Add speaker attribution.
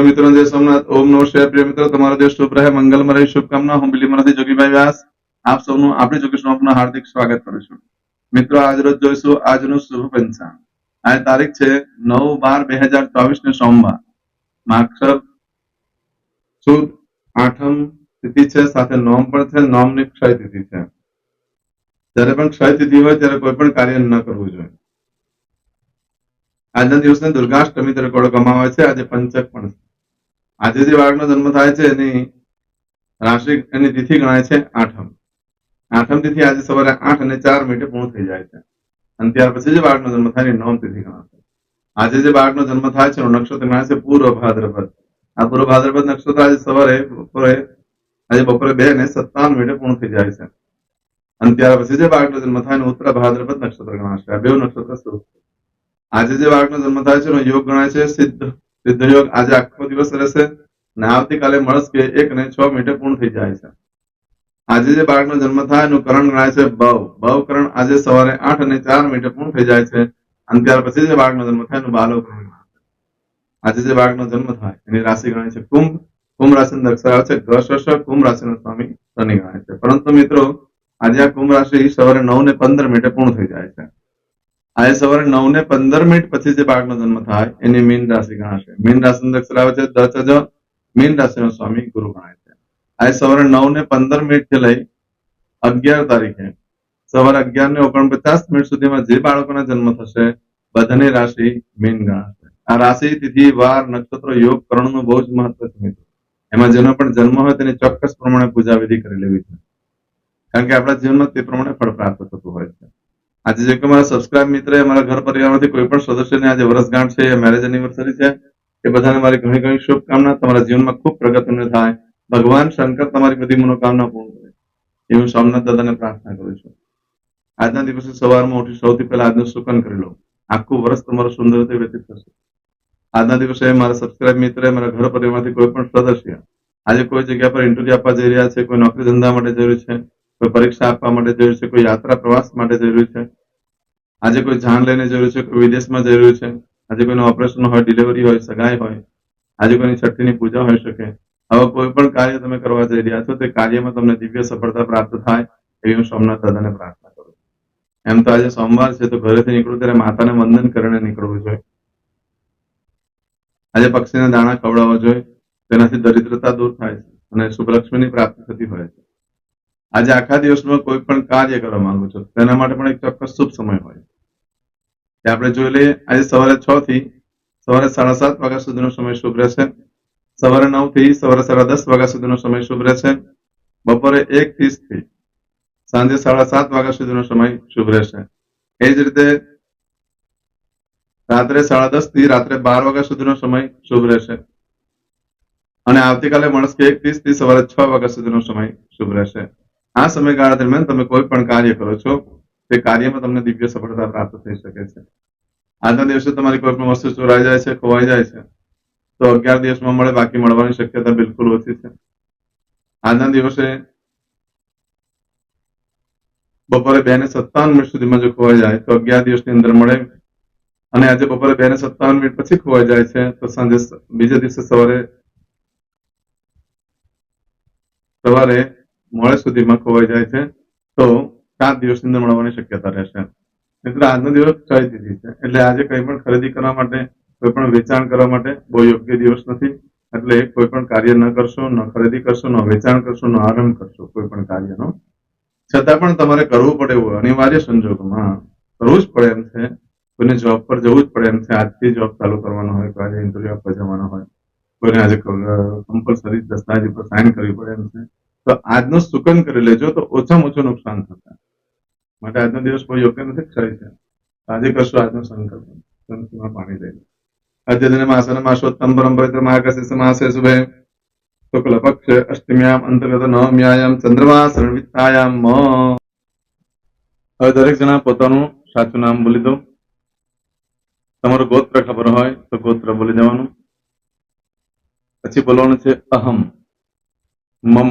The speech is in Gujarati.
Speaker 1: મિત્રો જય સોમનાથ, ઓમ શિવાય. પ્રિય મિત્રો, તમારો દિવસ શુભ રહે, મંગલમાં રહી, શુભકામના. હું બિલીમરાથી જોગીભાઈ વ્યાસ. આપ સૌનું આપણી જોગી આપનું હાર્દિક સ્વાગત કરું છું. મિત્રો, આજ રોજ જોઈશું આજનું શુભ પંચાંગ. આજ તારીખ છે નવ બાર બે હજાર ચોવીસ ને સોમવાર. માક્ષર સુદ આઠમ તિથિ છે, સાથે નોમ પણ છે, નોમની ક્ષય તિથિ છે. જ્યારે પણ ક્ષય તિથિ હોય, ત્યારે કોઈ પણ કાર્ય ન કરવું જોઈએ. આજના દિવસને દુર્ગાષ્ટમી તરીકે ઓળખવામાં આવે છે. આજે પંચક પણ છે. આજે જે બાળકનો જન્મ થાય છે એની રાશિ એની તિથિ ગણાય છે આઠમ. આઠમ તિથિ આજે સવારે આઠ અને ચાર મિનિટે પૂર્ણ થઈ જાય છે. અને ત્યાર પછી જે બાળકનો જન્મ થાય એની નવમ તિથિ ગણાશે આજે જે બાળકનો જન્મ થાય છે એનું નક્ષત્ર ગણાય છે પૂર્વ ભાદ્રપદ. આ પૂર્વ ભાદ્રપદ નક્ષત્ર આજે સવારે, બપોરે, આજે બપોરે બે ને સત્તાવન મિનિટે પૂર્ણ થઈ જાય છે. અને ત્યાર પછી જે બાળકનો જન્મ થાય એનું ઉત્તર ભાદ્રપદ નક્ષત્ર ગણાશે. આ બે નક્ષત્ર આજે જે બાળકનો જન્મ થાય છે એનો યોગ ગણાય છે સિદ્ધ સિદ્ધ યોગ આજે આખો દિવસ રહેશે. અને આવતીકાલે મળશે એક ને છ મિનિટે પૂર્ણ થઈ જાય છે. આજે જે બાળકનો જન્મ થાય એનું કરણ ગણાય છે બવ બવ કરણ આજે સવારે આઠ અને ચાર મિનિટે પૂર્ણ થઈ જાય છે. અને ત્યાર પછી જે બાળકનો જન્મ થાય એનું બાલો કરણ ગણાય. છે આજે જે બાળકનો જન્મ થાય એની રાશિ ગણાય છે કુંભ. કુંભ અક્ષર આવે છે ગશ કુંભ રાશિનો સ્વામી શનિ ગણાય છે. પરંતુ મિત્રો, આજે આ કુંભ રાશિ સવારે નવ ને પંદર મિનિટે પૂર્ણ થઈ જાય છે. આજે સવારે નવ ને પંદર મિનિટ પછી જે બાળકનો જન્મ થાય, એની મીન રાશિ ગણાશે. મીન રાશિ અક્ષર આવે છે દસ ચ જ મીન રાશિનો સ્વામી ગુરુ ગણાય છે. આજે સવારે નવ ને પંદર મિનિટથી લઈ અગિયાર તારીખે, સવારે અગિયાર ને ઓગણપચાસ મિનિટ સુધીમાં જે બાળકોના જન્મ થશે, બધાની રાશિ મીન ગણાશે. આ રાશિ તિથિ, વાર, નક્ષત્ર, યોગ, કરણનું બહુ જ મહત્વ છે. મિત્રો એમાં જેનો પણ જન્મ હોય તેની ચોક્કસ પ્રમાણે પૂજા વિધિ કરી લેવી છે. કારણ કે આપણા જીવનમાં તે પ્રમાણે ફળ પ્રાપ્ત થતું હોય છે. આજે જે કે મારા સબસ્ક્રાઇબ મિત્ર અમારા ઘર પરિવારમાંથી કોઈ પણ સદસ્યને આજે વર્ષગાંઠ છે મેરેજ એનિવર્સરી છે, એ બધાને મારી ઘણી ઘણી શુભકામના. તમારા જીવનમાં ખૂબ પ્રગતિને થાય. ભગવાન શંકર તમારી બધી મનોકામના પૂર્ણ કરે. એ હું સોમનાથ દાદાને પ્રાર્થના કરું છું. આજના દિવસે સવારમાં ઉઠી સૌથી પહેલા આજનું સુકન કરી લો. આખું વર્ષ તમારું સુંદર રીતે વ્યતીત થશે. આજના દિવસે મારા સબસ્ક્રાઇબ મિત્ર મારા ઘર પરિવારમાંથી કોઈ પણ સદસ્ય આજે કોઈ જગ્યા પર ઇન્ટરવ્યુ આપવા જઈ રહ્યા છે, કોઈ નોકરી ધંધા માટે જરૂર છે કોઈ પરીક્ષા આપવા માટે જરૂર છે, કોઈ યાત્રા પ્રવાસ માટે જરૂર છે? આજે કોઈ જાન લઈને જરૂર છે, કોઈ વિદેશમાં જરૂર છે? આજે કોઈનું ઓપરેશન હોય, ડિલિવરી હોય, સગાઈ હોય? આજે કોઈની છઠ્ઠીની પૂજા હોઈ શકે? હવે કોઈ પણ કાર્ય તમે કરવા જઈ રહ્યા છો, તે કાર્યમાં તમને દિવ્ય સફળતા પ્રાપ્ત થાય, એવી હું સોમનાથ દાદાને પ્રાર્થના કરું એમ તો આજે સોમવાર છે, તો ઘરેથી નીકળું ત્યારે માતાને વંદન કરીને નીકળવું જોઈએ. આજે પક્ષીને દાણા ખવડાવવા જોઈએ, તેનાથી દરિદ્રતા દૂર થાય છે અને શુભલક્ષ્મીની પ્રાપ્તિ થતી હોય છે. આજે આખા દિવસમાં કોઈ પણ કાર્ય કરવા માંગુ છો તેના માટે પણ એક ચોક્કસ શુભ સમય હોય. તે આપણે જોઈ લઈએ, આજે સવારે છ થી સવારે સાડા સાત વાગ્યા સુધીનો સમય શુભ રહેશે. સવારે નવથી સવારે સાડા દસ વાગ્યા સુધીનો સમય શુભ રહેશે. બપોરે એક ત્રીસથી સાંજે સાડા સાત વાગ્યા સુધીનો સમય શુભ રહેશે. એ જ રીતે રાત્રે સાડા દસથી રાત્રે બાર વાગ્યા સુધીનો સમય શુભ રહેશે. અને આવતીકાલે મળશે એક ત્રીસથી સવારે છ વાગ્યા સુધીનો સમય શુભ રહેશે. આ સમયગાળા દરમિયાન તમે કોઈ પણ કાર્ય કરો છો, તે કાર્યમાં તમને દિવ્ય સફળતા પ્રાપ્ત થઈ શકે છે. આજના દિવસે તમારી કોઈ પણ વસ્તુ ચોરાઈ જાય છે, ખોવાઈ જાય છે, તો અગિયાર દિવસમાં મળે, બાકી મળવાની શક્યતા બિલકુલ ઓછી છે. આજના દિવસે બપોરે બે ને સત્તાવન મિનિટ સુધીમાં જો ખોવાઈ જાય, તો અગિયાર દિવસની અંદર મળે અને આજે બપોરે બે ને સત્તાવન મિનિટ પછી ખોવાઈ જાય છે, તો સાંજે બીજા દિવસે સવારે સવારે મોડે સુધીમાં ખોવાઈ જાય છે, તો સાત દિવસની અંદર મળવાની શક્યતા રહેશે. મિત્રો આજનો દિવસ ક્ષય તિથિ છે? એટલે આજે કંઈ પણ ખરીદી કરવા માટે, કોઈ પણ વેચાણ કરવા માટે બહુ યોગ્ય દિવસ નથી. એટલે કોઈ પણ કાર્ય ન કરશો, ન ખરીદી કરશો, ન વેચાણ કરશો, ન આરંભ કરશો, કોઈ પણ કાર્યનો. છતાં પણ તમારે કરવું પડે એવું અનિવાર્ય સંજોગોમાં. કરવું જ પડે એમ છે. કોઈને જોબ પર જવું જ પડે એમ છે. આજથી જોબ ચાલુ કરવાનો હોય, કોઈ આજે ઇન્ટરવ્યુ આપવા જવાનો હોય, કોઈને આજે કમ્પલસરી દસ્તાવેજ ઉપર સાઇન કરવી પડે એમ છે. તો આજનું સુકન કરી લેજો તો ઓછામાં ઓછું નુકસાન થશે. માટે આજનો દિવસ બહુ યોગ્ય નથી, ક્ષય છે. આજે કરશો આજનો સંકલ્પ. સંસ્કૃતમાં પાણી લઈ લો. અદ્યતન માસન માસોત્તમ પરંપરિત મહાકશિષ માસે શુભે શુક્લ પક્ષ અષ્ટમ્યામ અંતર્ગત નવમ્યાયામ ચંદ્રમા મ. હવે દરેક જણા પોતાનું સાચું નામ બોલી દો. તમારું ગોત્ર ખબર હોય તો ગોત્ર બોલી દેવાનું. પછી બોલવાનું છે અહમ, મમ.